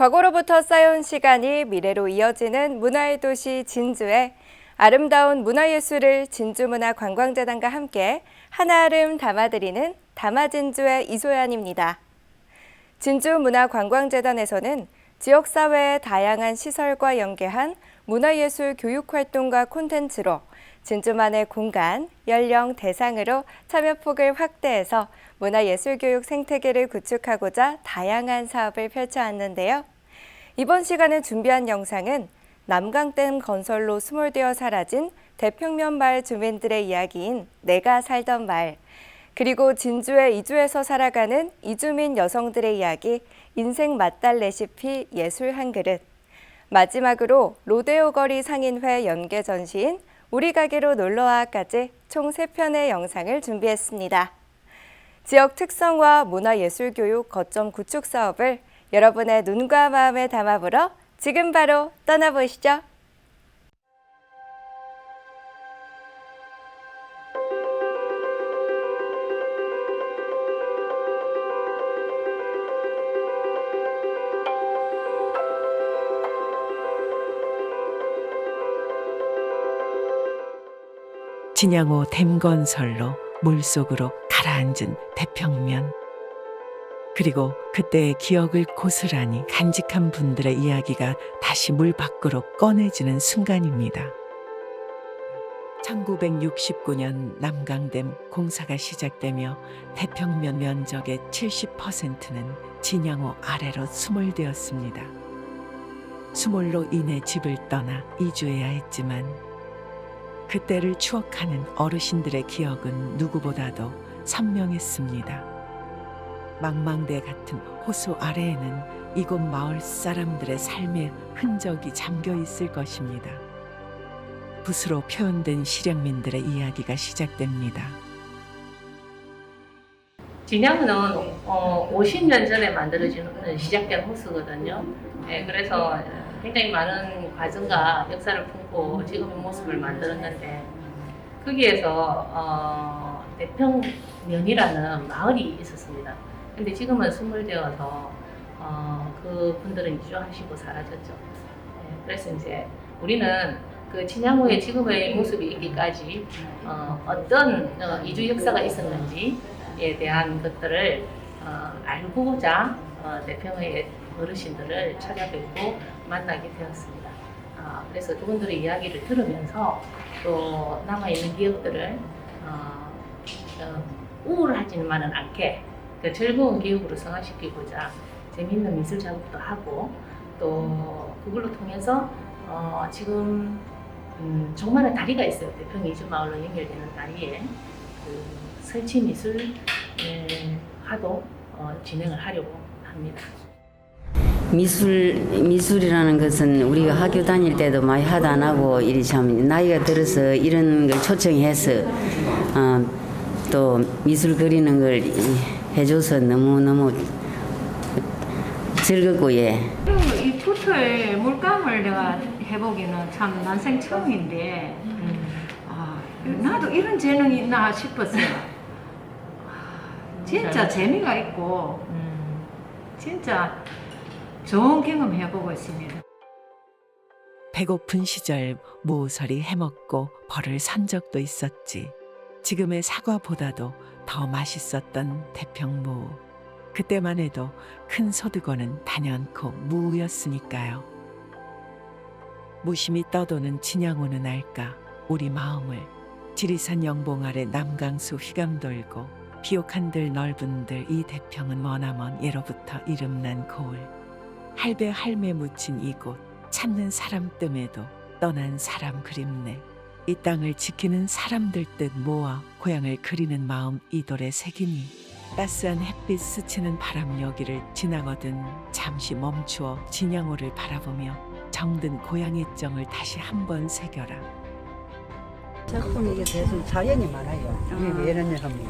과거로부터 쌓여온 시간이 미래로 이어지는 문화의 도시 진주에 아름다운 문화예술을 진주문화관광재단과 함께 한아름 담아드리는 담아진주의 이소연입니다. 진주문화관광재단에서는 지역사회의 다양한 시설과 연계한 문화예술 교육활동과 콘텐츠로 진주만의 공간, 연령 대상으로 참여 폭을 확대해서 문화예술교육 생태계를 구축하고자 다양한 사업을 펼쳐왔는데요. 이번 시간에 준비한 영상은 남강댐 건설로 수몰되어 사라진 대평면 마을 주민들의 이야기인 내가 살던 마을, 그리고 진주에 이주해서 살아가는 이주민 여성들의 이야기, 인생 맛달 레시피 예술 한 그릇, 마지막으로 로데오 거리 상인회 연계 전시인 우리 가게로 놀러와까지 총 세편의 영상을 준비했습니다. 지역 특성화 문화예술 교육 거점 구축 사업을 여러분의 눈과 마음에 담아보러 지금 바로 떠나보시죠. 진양호 댐건설로 물속으로 가라앉은 태평면. 그리고 그때의 기억을 고스란히 간직한 분들의 이야기가 다시 물 밖으로 꺼내지는 순간입니다. 1969년 남강댐 공사가 시작되며 태평면 면적의 70%는 진양호 아래로 수몰되었습니다. 수몰로 인해 집을 떠나 이주해야 했지만 그때를 추억하는 어르신들의 기억은 누구보다도 선명했습니다. 망망대 같은 호수 아래에는 이곳 마을 사람들의 삶의 흔적이 잠겨 있을 것입니다. 붓으로 표현된 실향민들의 이야기가 시작됩니다. 진양은 어, 50년 전에 만들어진 시작된 호수거든요. 네, 그래서 굉장히 많은 과정과 역사를 품고 지금의 모습을 만들었는데 거기에서 어, 대평면이라는 마을이 있었습니다. 근데 지금은 스물되어서 어, 그 분들은 이주하시고 사라졌죠. 네, 그래서 이제 우리는 그 진양호의 지금의 모습이 있기까지 어, 어떤 어, 이주 역사가 있었는지에 대한 것들을 어, 알고자 어, 대평의 어르신들을 찾아뵙고 만나게 되었습니다. 아, 그래서 그분들의 이야기를 들으면서 또 남아있는 기억들을 어, 어, 우울하지만은 않게 그 즐거운 기억으로 성화시키고자 재밌는 미술 작업도 하고 또 그걸로 통해서 어, 지금 음, 정말의 다리가 있어요. 대평 이주마을로 연결되는 다리에 그 설치 미술 예, 화도 어, 진행을 하려고 합니다. 미술 미술이라는 것은 우리가 학교 다닐 때도 많이 하도 안 하고 이리 참 나이가 들어서 이런 걸 초청해서 어, 또 미술 그리는 걸 이- 해줘서 너무 너무 즐겁고 예. 이 포터에 물감을 내가 해보기는 참 난생 처음인데 아, 나도 이런 재능이 있나 싶었어요. 아, 진짜 재미가 있고 진짜 좋은 경험 해보고 있습니다. 배고픈 시절 모서리 해먹고 벌을 산 적도 있었지. 지금의 사과보다도 더 맛있었던 태평무. 그때만 해도 큰 소득원은 단연코 무였으니까요. 무심히 떠도는 진양호는 알까 우리 마음을 지리산 영봉 아래 남강수 휘감 돌고 비옥한들 넓은들 이 대평은 머나먼 예로부터 이름난 고을 할배 할매 묻힌 이곳 찾는 사람 뜸에도 떠난 사람 그립네. 이 땅을 지키는 사람들 뜻 모아 고향을 그리는 마음 이 돌에 새기니 따스한 햇빛 스치는 바람 여기를 지나거든 잠시 멈추어 진양호를 바라보며 정든 고향의 정을 다시 한번 새겨라. 작품 이게 대선 자연이 많아요. 이게 왜 이러냐 하면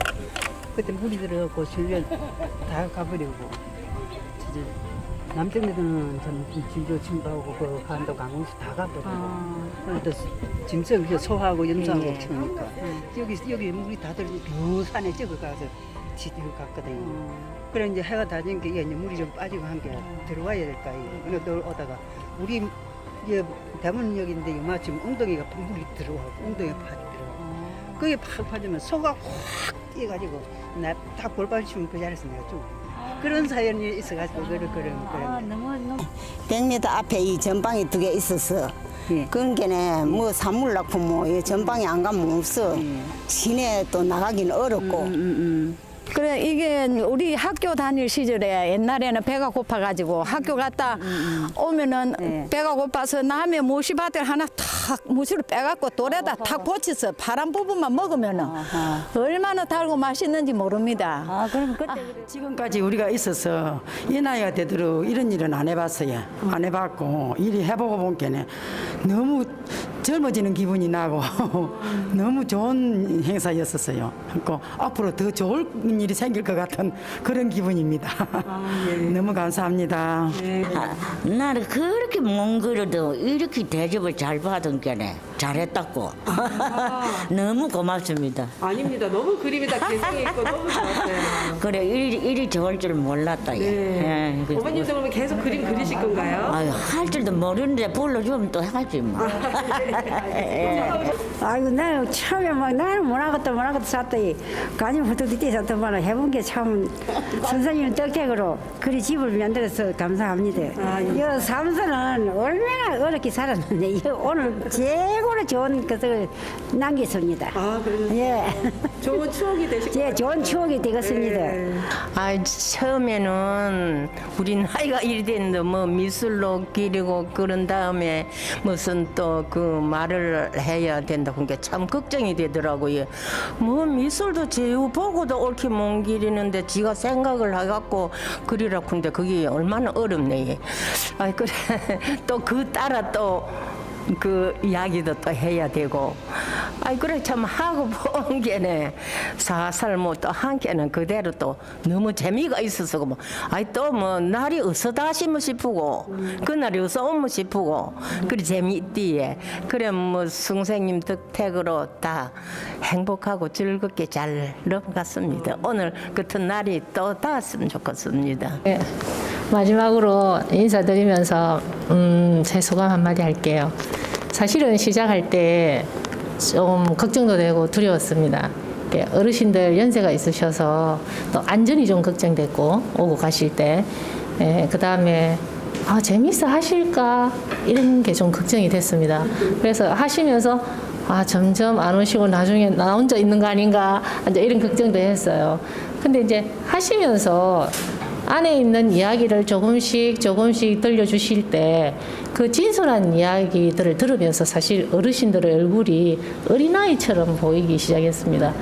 그때 물이 들어갖고 실려 다 가버리고 진짜 남편들은 전 진도 진도하고 그 간도 강원도 다 가거든요. 그래도 짐승 그 소하고 염소하고 예. 치우니까 여기 여기 우리 다들 저 산에 저거 가서 지디고 갔거든요. 그래 이제 해가 다진 게 이제 물이 좀 빠지고 한 게 들어와야 될까 이거. 늘 오다가 우리 이게 대문역인데 마침 엉덩이가 물이 들어와 엉덩이가 파지 들어와. 그게 팍 빠지면 소가 확 뛰어가지고 나다 골반 치면 그 자리에서 내가 죽어. 그런 사연이 있어가지고 그런 그런 그런. 100m 앞에 이 전방이 두 개 있었어. 예. 그런 게네 뭐 산물 낳고 뭐이 전방에 안 가면 없어. 시내 또 나가기는 어렵고. 그래 이게 우리 학교 다닐 시절에 옛날에는 배가 고파가지고 학교 갔다 오면은 네. 배가 고파서 남의 모시밭을 하나 탁 무시를 빼갖고 돌에다 탁 붙여서 파란 부분만 먹으면은 얼마나 달고 맛있는지 모릅니다. 아 그럼 그때 지금까지 우리가 있어서 이 나이가 되도록 이런 일은 안 해봤어요. 안 해봤고 일이 해보고 본 게는 너무 젊어지는 기분이 나고 너무 좋은 행사였었어요. 그리고 앞으로 더 좋은 일이 생길 것 같은 그런 기분입니다. 너무 감사합니다. 아, 나는 그렇게 먼 거리도 이렇게 대접을 잘 받은 게네 잘했다고 너무 고맙습니다 아닙니다. 너무 그림이 다 개성이 있고 너무 좋았어요. 그래 일이, 일이 좋을 줄 몰랐다 얘. 예, 그- 어머님도 그러면 계속 그림 그리실 건가요? 아유 할 줄도 모르는데 불러주면 또 하지 뭐 아이고 나는 처음에 막 나는 뭐라고도 뭐라고도 샀더니 가지 후두둑 뛰서 더 해본 게 참 선생님 덕택으로 그리 집을 만들어서 감사합니다. 이 삼선은 얼마나 어렵게 살았는데 이 오늘 최고로 좋은 것을 남겼습니다. 아, 그래요? 예, 좋은 추억이 되실 예, 좋은 추억이 되겠습니다. 아 처음에는 우리 나이가 이리 됐는데 뭐 미술로 기리고 그런 다음에 무슨 또 그 말을 해야 된다 그게 참 걱정이 되더라고요. 뭐 미술도 제우 보고도 옳게 못 기리는데 지가 생각을 해갖고 그리라 근데 그게 얼마나 어렵네. 아 그래 또 그 따라 또 그 이야기도 또 해야 되고. 아이 그래 참 하고 본 게네. 사살 뭐또한 개는 그대로 또 너무 재미가 있어서 뭐. 아이 또 뭐 날이 어서 다시면 싶고 그날이 어서 오면 싶고 그래 재미있디에. 그래 뭐 선생님 덕택으로 다 행복하고 즐겁게 잘 넘어갔습니다. 오늘 같은 날이 또 닿았으면 좋겠습니다. 마지막으로 인사드리면서 음, 제 소감 한마디 할게요. 사실은 시작할 때 좀 걱정도 되고 두려웠습니다. 예, 어르신들 연세가 있으셔서 또 안전이 좀 걱정됐고 오고 가실 때, 예, 그 다음에 아 재밌어 하실까 이런 게 좀 걱정이 됐습니다. 그래서 하시면서 아 점점 안 오시고 나중에 나 혼자 있는 거 아닌가 이런 걱정도 했어요. 근데 이제 하시면서 안에 있는 이야기를 조금씩 조금씩 들려주실 때 그 진솔한 이야기들을 들으면서 사실 어르신들의 얼굴이 어린아이처럼 보이기 시작했습니다.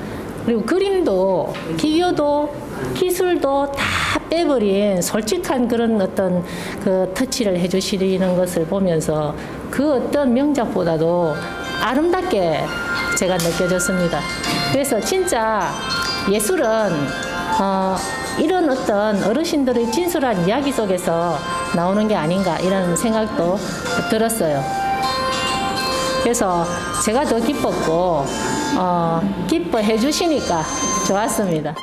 그리고 그림도 기교도 기술도 다 빼버린 솔직한 그런 어떤 그 터치를 해주시는 것을 보면서 그 어떤 명작보다도 아름답게 제가 느껴졌습니다. 그래서 진짜 예술은 어, 이런 어떤 어르신들의 진솔한 이야기 속에서 나오는 게 아닌가 이런 생각도 들었어요. 그래서 제가 더 기뻤고 어, 기뻐해 주시니까 좋았습니다.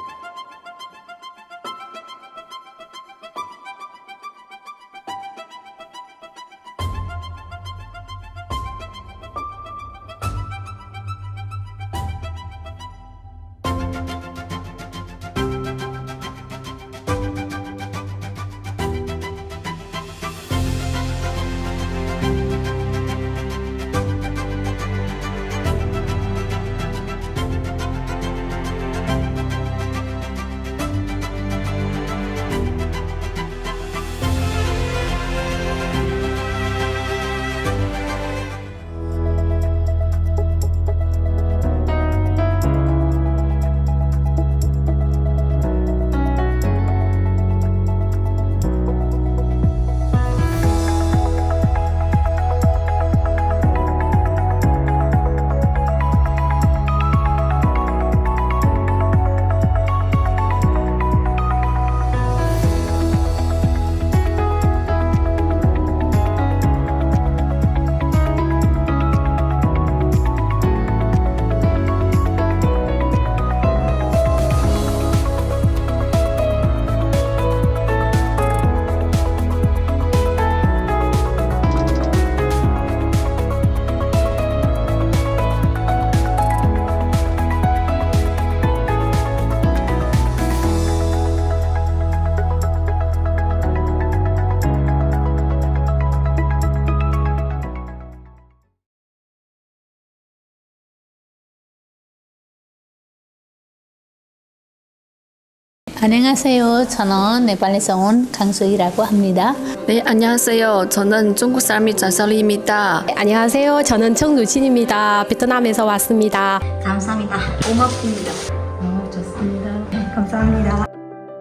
안녕하세요. 저는 네팔에서 온 강소희라고 합니다. 네, 안녕하세요. 저는 중국 사람이 전설입니다. 안녕하세요. 저는 정루진입니다. 베트남에서 왔습니다. 감사합니다. 고맙습니다. 너무 좋습니다. 감사합니다.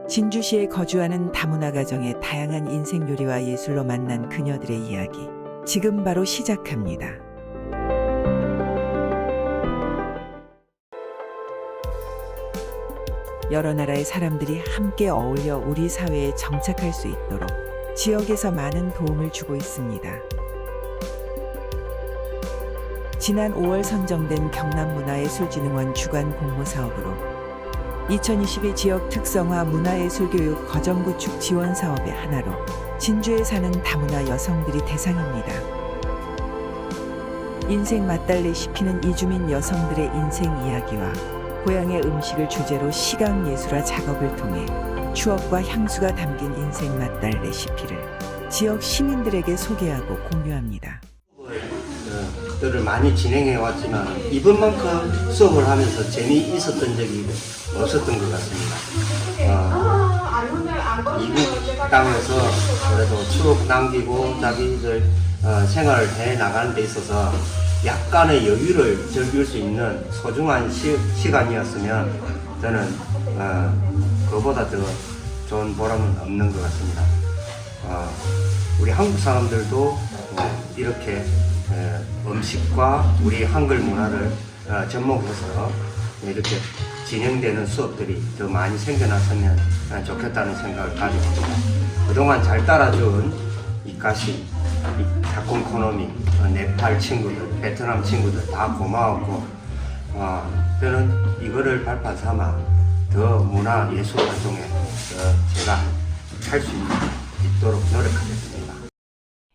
진주시에 거주하는 다문화 가정의 다양한 인생 요리와 예술로 만난 그녀들의 이야기. 지금 바로 시작합니다. 여러 나라의 사람들이 함께 어울려 우리 사회에 정착할 수 있도록 지역에서 많은 도움을 주고 있습니다. 지난 5월 선정된 경남문화예술진흥원 주관 공모 사업으로 2022 지역 특성화 문화예술교육 거점구축 지원 사업의 하나로 진주에 사는 다문화 여성들이 대상입니다. 인생 맛달래 씹히는 이주민 여성들의 인생 이야기와 고향의 음식을 주제로 시각 예술화 작업을 통해 추억과 향수가 담긴 인생 맛달 레시피를 지역 시민들에게 소개하고 공유합니다. 들을 많이 진행해 왔지만 이번만큼 수업을 하면서 재미 있었던 적이 없었던 것 같습니다. 어, 이국 땅에서 그래도 추억 남기고 자기들 어, 생활을 해 나가는 데 있어서 약간의 여유를 즐길 수 있는 소중한 시, 시간이었으면 저는 어, 그보다 더 좋은 보람은 없는 것 같습니다. 어, 우리 한국 사람들도 어, 이렇게 에, 음식과 우리 한글 문화를 어, 접목해서 이렇게 진행되는 수업들이 더 많이 생겨났으면 어, 좋겠다는 생각을 가지고 있습니다. 그동안 잘 따라준 이까시, 이 사콘 코노미, 어, 네팔 친구들, 베트남 친구들 다 고마웠고 어, 저는 이거를 발판 삼아 더 문화 예술 활동에 어, 제가 할 수 있도록 노력하겠습니다.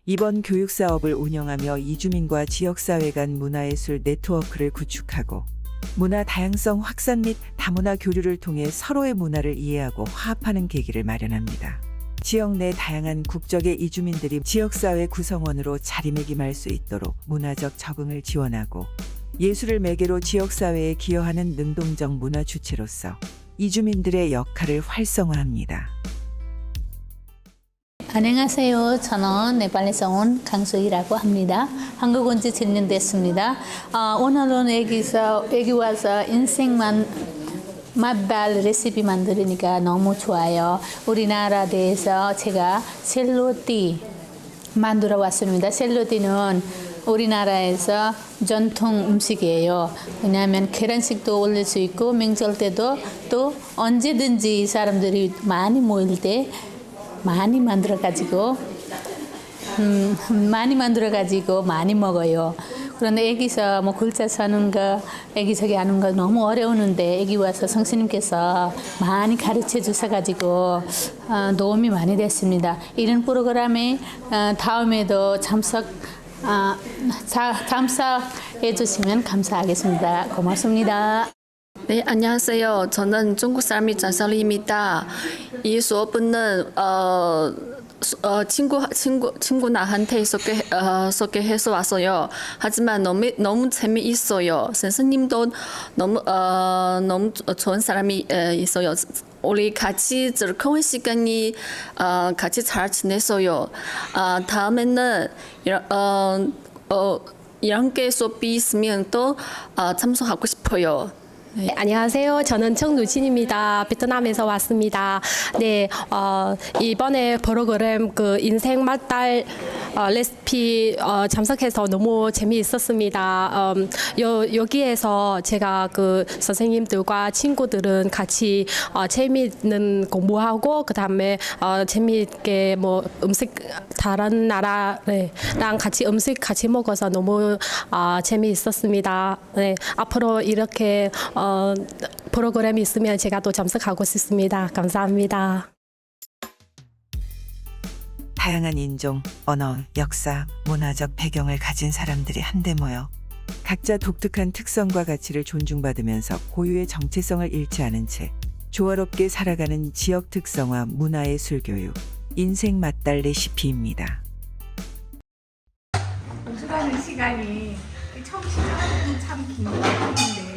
이번 교육 사업을 운영하며 이주민과 지역사회 간 문화예술 네트워크를 구축하고 문화 다양성 확산 및 다문화 교류를 통해 서로의 문화를 이해하고 화합하는 계기를 마련합니다. 지역 내 다양한 국적의 이주민들이 지역사회 구성원으로 자리매김할 수 있도록 문화적 적응을 지원하고 예술을 매개로 지역사회에 기여하는 능동적 문화 주체로서 이주민들의 역할을 활성화합니다. 안녕하세요. 저는 네팔에서 온 강소희라고 합니다. 한국 온 지 7년 됐습니다. 어, 오늘은 여기서 여기 와서 인생만 맛발 레시피 만들으니까 너무 좋아요. 우리나라 대해서 제가 셀로띠 만들어 왔습니다. 셀로띠는 우리나라에서 전통 음식이에요. 왜냐하면 계란식도 올릴 수 있고 명절 때도 또 언제든지 사람들이 많이 모일 때 많이 만들어 가지고 음, 많이 만들어 가지고 많이 먹어요. 그런데 여기서 뭐 글자 쓰는 거, 여기저기 하는 거 너무 어려우는데 여기 와서 성스님께서 많이 가르쳐 주셔가지고 어, 도움이 많이 됐습니다. 이런 프로그램에 어, 다음에도 참석 어, 자, 참석해 주시면 감사하겠습니다. 고맙습니다. 네, 안녕하세요. 저는 중국 사람이 전설입니다. 이 수업은 어, 수- 어, 친구 친구 친구 나한테 소개 어, 소개해서 왔어요. 하지만 너무 너무 재미있어요. 선생님도 너무 어, 너무 좋은 사람이 에, 있어요. 우리 같이 즐거운 시간이 어, 같이 잘 지냈어요. 아, 다음에는 이런 어, 어, 이런 게 수업이 있으면 또 어, 참석하고 싶어요. 네, 안녕하세요. 저는 정루진입니다. 베트남에서 왔습니다. 네, 어, 이번에 프로그램 그 인생 맛달 어, 레시피 어, 참석해서 너무 재미있었습니다. 음, 여, 여기에서 제가 그 선생님들과 친구들은 같이 어, 재미있는 공부하고 그 다음에 어, 재미있게 뭐 음식 다른 나라랑 같이 음식 같이 먹어서 너무 어, 재미있었습니다. 네, 앞으로 이렇게 어, 프로그램이 있으면 제가 또 참석하고 싶습니다. 감사합니다. 다양한 인종, 언어, 역사, 문화적 배경을 가진 사람들이 한데 모여 각자 독특한 특성과 가치를 존중받으면서 고유의 정체성을 잃지 않은 채 조화롭게 살아가는 지역 특성화 문화예술 교육 인생 맛달 레시피입니다. 공수라는 시간이 처음 시작하는 참긴 것 같은데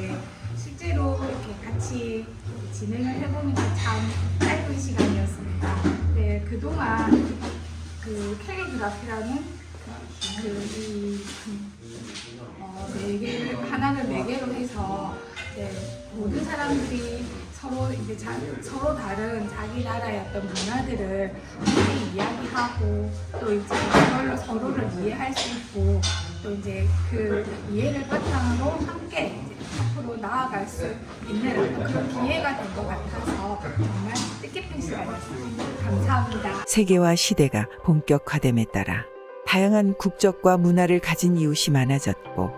실제로 이렇게 같이 진행을 해보는 게참 짧은 시간이었습니다. 네, 그동안 그 캘리그라피라는 그이 어, 매개 하나를 매개로 해서 네, 모든 사람들이 서로 이제 자, 서로 다른 자기 나라의 어떤 문화들을 함께 이야기하고 또 이제 그걸로 서로를 이해할 수 있고 또 이제 그 이해를 바탕으로 함께 앞으로 나아갈 수 있는 그런 기회가 된 것 같아서 정말 뜻깊은 시간이었습니다. 감사합니다. 세계화 시대가 본격화됨에 따라 다양한 국적과 문화를 가진 이웃이 많아졌고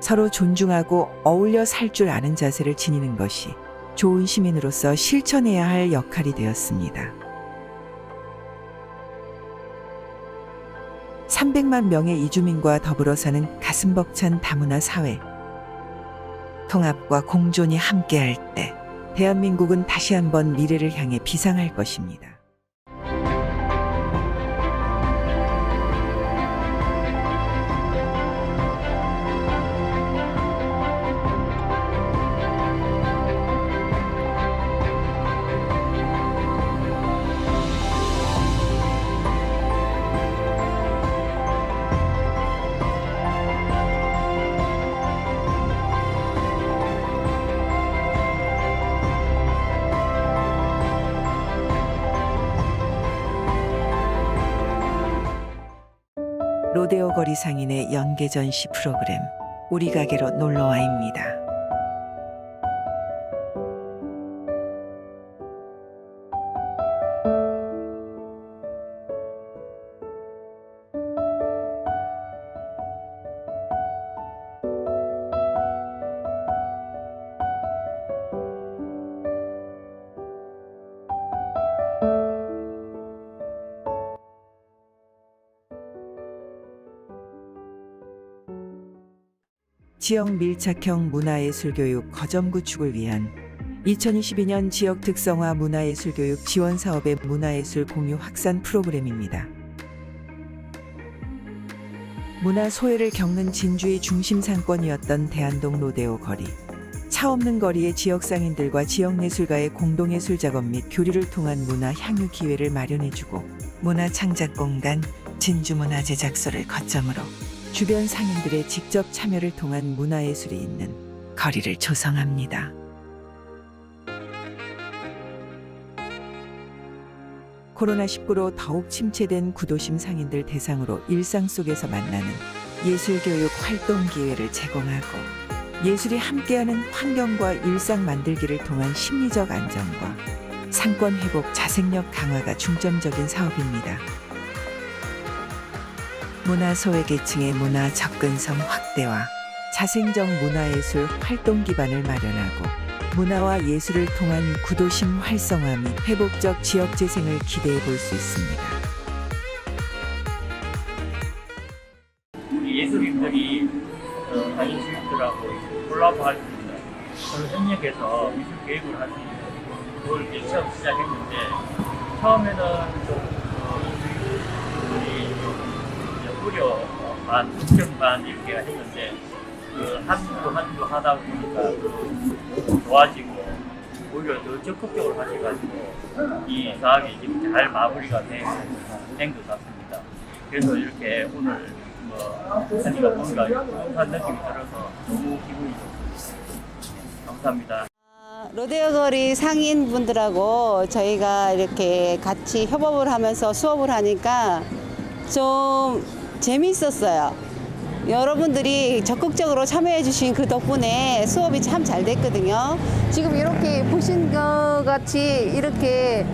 서로 존중하고 어울려 살 줄 아는 자세를 지니는 것이 좋은 시민으로서 실천해야 할 역할이 되었습니다. 300만 명의 이주민과 더불어 사는 가슴 벅찬 다문화 사회. 통합과 공존이 함께할 때 대한민국은 다시 한번 미래를 향해 비상할 것입니다. 로데오 거리 상인의 연계 전시 프로그램 우리 가게로 놀러와입니다. 지역 밀착형 문화예술 교육 거점 구축을 위한 2022년 지역 특성화 문화예술 교육 지원 사업의 문화예술 공유 확산 프로그램입니다. 문화 소외를 겪는 진주의 중심 상권이었던 대한동 로데오 거리. 차 없는 거리의 지역 상인들과 지역 예술가의 공동 예술 작업 및 교류를 통한 문화 향유 기회를 마련해주고 문화 창작 공간 진주 문화 제 작소를 거점으로 주변 상인들의 직접 참여를 통한 문화예술이 있는 거리를 조성합니다. 코로나19로 더욱 침체된 구도심 상인들 대상으로 일상 속에서 만나는 예술교육 활동 기회를 제공하고 예술이 함께하는 환경과 일상 만들기를 통한 심리적 안정과 상권 회복 자생력 강화가 중점적인 사업입니다. 문화 소외 계층의 문화 접근성 확대와 자생적 문화예술 활동 기반을 마련하고 문화와 예술을 통한 구도심 활성화 및 회복적 지역 재생을 기대해 볼 수 있습니다. 우리 예술인들이 어, 다른 주민들하고 콜라보할 수 있는 서로 협력해서 미술 교육을 할수 있는 그걸 이제 처음 시작했는데 처음에는 좀 어, 우리 무료 반, 국정반 이렇게 했는데 그 한주 한주 하다 보니까 그 좋아지고 오히려 더 적극적으로 하셔가지고 이 사업이 지금 잘 마무리가 된것 같습니다. 그래서 이렇게 오늘 뭐 하니까 뭔가 뿌듯한 느낌이 들어서 너무 기분이 좋습니다. 감사합니다. 로데오 거리 상인분들하고 저희가 이렇게 같이 협업을 하면서 수업을 하니까 좀 재미있었어요. 여러분들이 적극적으로 참여해 주신 그 덕분에 수업이 참 잘 됐거든요. 지금 이렇게 보신 것 같이 이렇게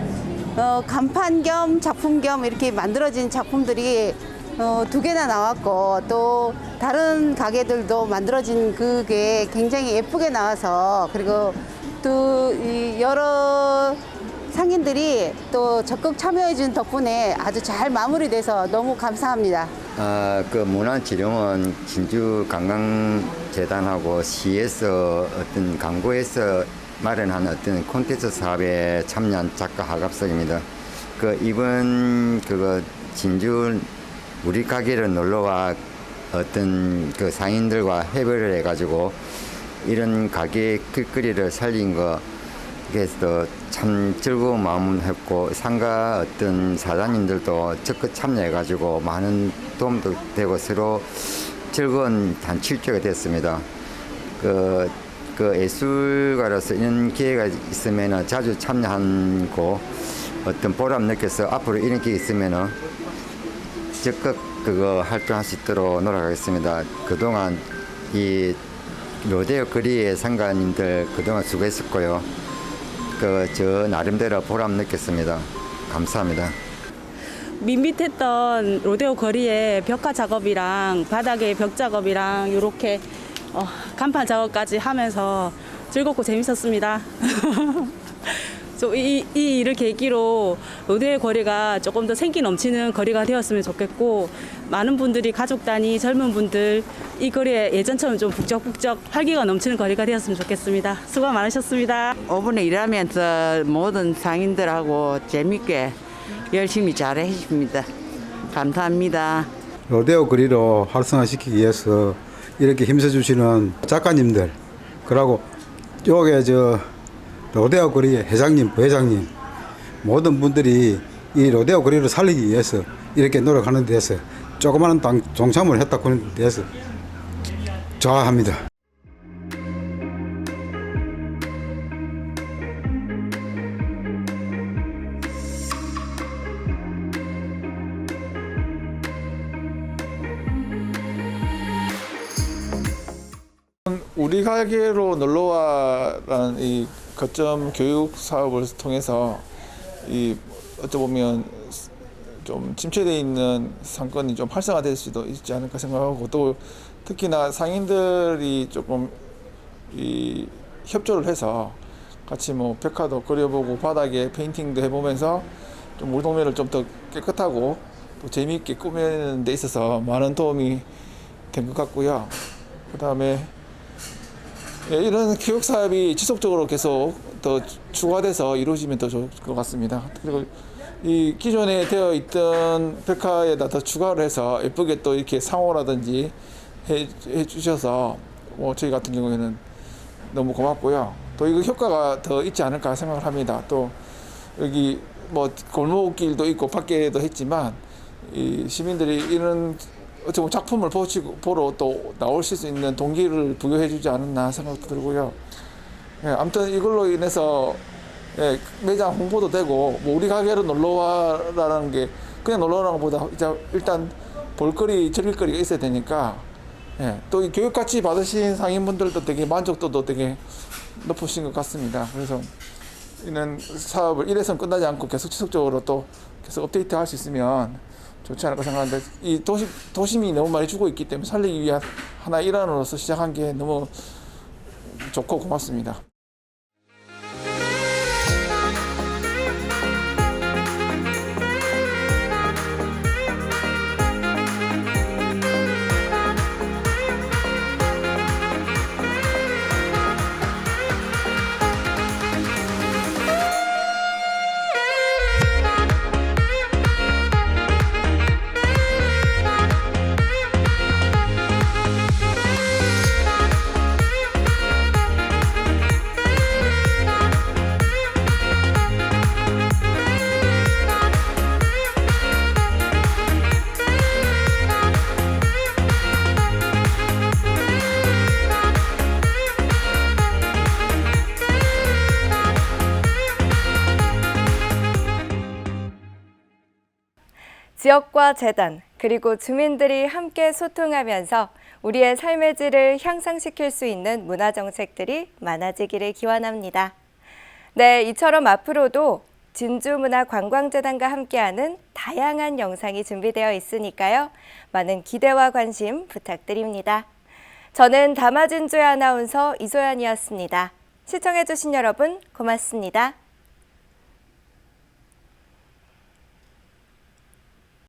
어, 간판 겸 작품 겸 이렇게 만들어진 작품들이 어, 두 개나 나왔고 또 다른 가게들도 만들어진 그게 굉장히 예쁘게 나와서 그리고 또 이 여러 상인들이 또 적극 참여해 준 덕분에 아주 잘 마무리돼서 너무 감사합니다. 아, 그 문화치료원 진주관광재단하고 시에서 어떤 광고에서 마련한 어떤 콘텐츠 사업에 참여한 작가 하갑석입니다. 그 이번 그거 진주 우리 가게를 놀러와 어떤 그 상인들과 협의를 해가지고 이런 가게 길거리를 살린 거 그래서 참 즐거운 마음을 했고 상가 어떤 사장님들도 적극 참여해가지고 많은 도움도 되고 서로 즐거운 단칠제가 됐습니다. 그, 그 예술가로서 이런 기회가 있으면 자주 참여하고 어떤 보람 느껴서 앞으로 이런 기회 있으면 적극 그거 활동할 수 있도록 노력하겠습니다. 그동안 이 로데오 거리의 상가님들 그동안 수고했었고요. 그 저 나름대로 보람 느꼈습니다. 감사합니다. 밋밋했던 로데오 거리에 벽화 작업이랑 바닥에 벽 작업이랑 이렇게 어, 간판 작업까지 하면서 즐겁고 재밌었습니다. 저 이, 이 일을 계기로 로데오 거리가 조금 더 생기 넘치는 거리가 되었으면 좋겠고 많은 분들이 가족 단위 젊은 분들 이 거리에 예전처럼 좀 북적북적 활기가 넘치는 거리가 되었으면 좋겠습니다. 수고 많으셨습니다. 5분에 일하면서 모든 상인들하고 재밌게 열심히 잘 해줍니다. 감사합니다. 로데오 거리로 활성화시키기 위해서 이렇게 힘써주시는 작가님들, 그리고 요게 저 로데오 거리의 회장님, 부회장님, 모든 분들이 이 로데오 거리를 살리기 위해서 이렇게 노력하는 데서 조그마한 당, 동참을 했다고 하는 데서 좋아합니다. 가게로 놀러와라는 이 거점 교육 사업을 통해서 이 어찌 보면 좀 침체되어 있는 상권이 좀 활성화될 수도 있지 않을까 생각하고 또 특히나 상인들이 조금 이 협조를 해서 같이 뭐 백화도 그려보고 바닥에 페인팅도 해보면서 좀 우리 동네를 좀 더 깨끗하고 또 재미있게 꾸미는 데 있어서 많은 도움이 된 것 같고요. 그 다음에 예, 이런 교육 사업이 지속적으로 계속 더 추가돼서 이루어지면 더 좋을 것 같습니다. 그리고 이 기존에 되어 있던 백화에다 더 추가를 해서 예쁘게 또 이렇게 상호라든지 해, 해 주셔서 뭐 저희 같은 경우에는 너무 고맙고요. 또 이거 효과가 더 있지 않을까 생각을 합니다. 또 여기 뭐 골목길도 있고 밖에도 했지만 이 시민들이 이런 어떻게 보면 작품을 보시고 보러 또 나오실 수 있는 동기를 부여해 주지 않았나 생각도 들고요. 예, 아무튼 이걸로 인해서 예, 매장 홍보도 되고 뭐 우리 가게로 놀러 와라는 게 그냥 놀러 오는 것보다 이제 일단 볼거리 즐길거리가 있어야 되니까 예, 또이 교육 같이 받으신 상인분들도 되게 만족도도 되게 높으신 것 같습니다. 그래서 이는 사업을 이래서 끝나지 않고 계속 지속적으로 또 계속 업데이트 할 수 있으면 좋지 않을까 생각하는데 이 도시 도심이 너무 많이 죽어 있기 때문에 살리기 위한 하나 일환으로서 시작한 게 너무 좋고 고맙습니다. 지역과 재단, 그리고 주민들이 함께 소통하면서 우리의 삶의 질을 향상시킬 수 있는 문화 정책들이 많아지기를 기원합니다. 네, 이처럼 앞으로도 진주문화관광재단과 함께하는 다양한 영상이 준비되어 있으니까요. 많은 기대와 관심 부탁드립니다. 저는 다마진주의 아나운서 이소연이었습니다. 시청해주신 여러분 고맙습니다.